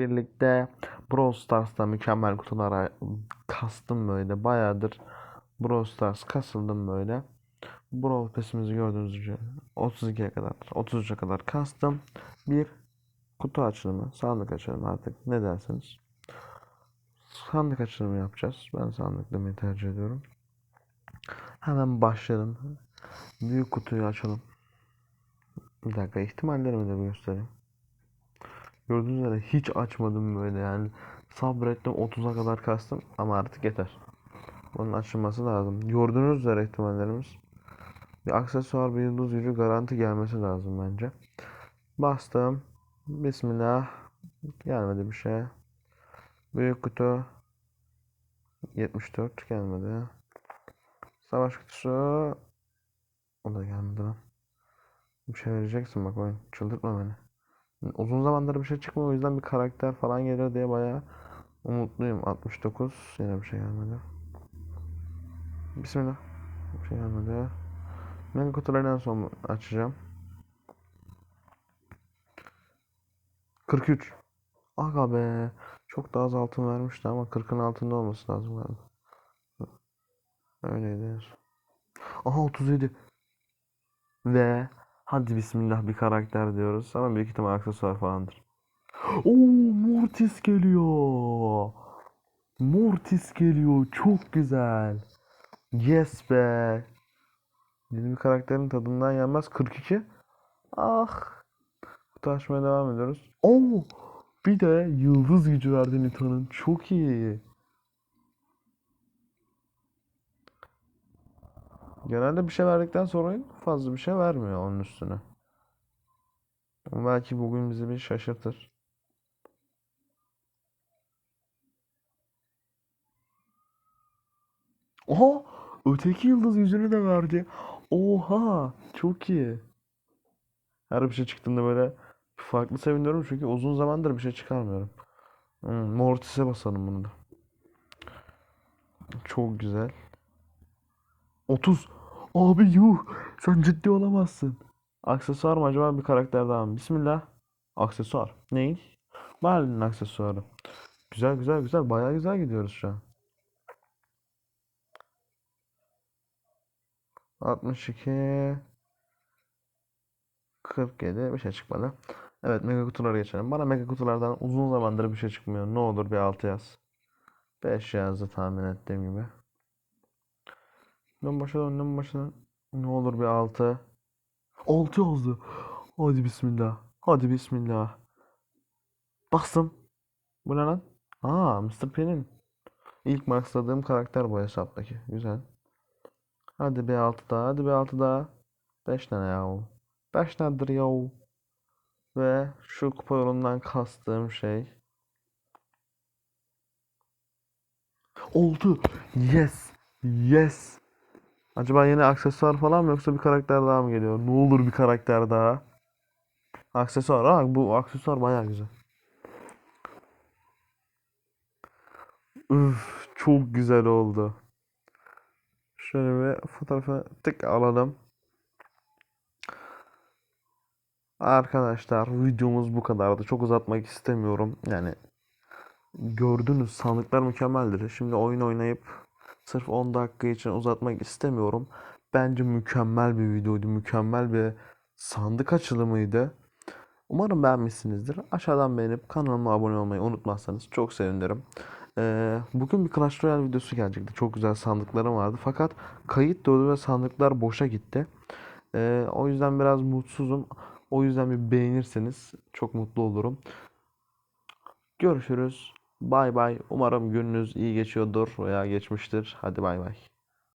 birlikte Brawl Stars'ta mükemmel kutulara kastım böyle. Bayağıdır Brawl Stars kasıldım böyle. Brawl Pass'imizi gördüğünüz üzere 32'ye kadar 33'e kadar kastım. Bir kutu açılımı, sandık açılımı artık ne derseniz. Sandık açılımı yapacağız. Ben sandık demeyi tercih ediyorum. Hemen başlayalım. Büyük kutuyu açalım. Bir dakika ihtimallerimi de göstereyim. Gördüğünüz üzere hiç açmadım böyle yani. Sabrettim 30'a kadar kastım ama artık yeter. Bunun açılması lazım. Gördüğünüz üzere ihtimallerimiz. Bir aksesuar bir yıldız gücü garanti gelmesi lazım bence. Bastım. Bismillah. Gelmedi bir şey. Büyük kutu. 74 gelmedi. Savaş kutusu. O da gelmedi lan. Bir şey vereceksin bak oyun. Çıldırtma beni. Uzun zamandır bir şey çıkmıyor o yüzden bir karakter falan gelir diye bayağı umutluyum. 69 yine bir şey gelmedi. Bismillah. Bir şey gelmedi. Mega kutuları en son açacağım. 43. Aga be. Çok daha az altın vermişti ama 40'ın altında olması lazım galiba. Öyleydi. Aha 37. Ve hadi bismillah bir karakter diyoruz ama büyük ihtimal aksesuar falandır. Oo Mortis geliyor. Mortis geliyor. Çok güzel. Yes be. Yeni bir karakterin tadından yenmez. 42. Ah. Kutu devam ediyoruz. Oo. Bir de yıldız gücü verdi Nita'nın. Çok iyi. Genelde bir şey verdikten sonra fazla bir şey vermiyor onun üstüne. Ama belki bugün bizi bir şaşırtır. Oha! Öteki yıldız yüzünü de verdi. Oha! Çok iyi. Her bir şey çıktığında böyle farklı seviniyorum çünkü uzun zamandır bir şey çıkarmıyorum. Hmm, Mortis'e basalım bunu da. Çok güzel. 30. Abi yuh. Sen ciddi olamazsın. Aksesuar mı acaba bir karakter daha mı? Bismillah. Aksesuar. Ney? Merlin'in aksesuarı. Güzel güzel güzel. Bayağı güzel gidiyoruz şu an. 62 47 bir şey çıkmadı. Evet mega kutulara geçelim. Bana mega kutulardan uzun zamandır bir şey çıkmıyor. Ne olur bir 6 yaz. 5 yazdı tahmin ettiğim gibi. Dön dön başa dön. Ne olur bir 6. 6 yazdı. Hadi bismillah. Hadi bismillah. Bastım. Bu ne lan? Aa Mr. P'nin. İlk maxladığım karakter bu hesaptaki. Güzel. Hadi bir 6 daha. Hadi bir 6 daha. 5 tane yahu. 5 tanedir yahu. Ve şu kupa yolundan kastığım şey. Oldu. Yes. Yes. Acaba yeni aksesuar falan mı yoksa bir karakter daha mı geliyor? Ne olur bir karakter daha. Aksesuar. Ha bu aksesuar bayağı güzel. Üf, çok güzel oldu. Şöyle bir fotoğrafı tık alalım. Arkadaşlar videomuz bu kadardı. Çok uzatmak istemiyorum. Yani gördünüz sandıklar mükemmeldir. Şimdi oyun oynayıp sırf 10 dakika için uzatmak istemiyorum. Bence mükemmel bir videoydu. Mükemmel bir sandık açılımıydı. Umarım beğenmişsinizdir. Aşağıdan beğenip kanalıma abone olmayı unutmazsanız çok sevinirim. Ee, bugün bir Clash Royale videosu gelecekti. Çok güzel sandıklarım vardı. Fakat kayıt doldu ve sandıklar boşa gitti. Ee, o yüzden biraz mutsuzum. O yüzden bir beğenirseniz çok mutlu olurum. Görüşürüz. Bay bay. Umarım gününüz iyi geçiyordur veya geçmiştir. Hadi bay bay.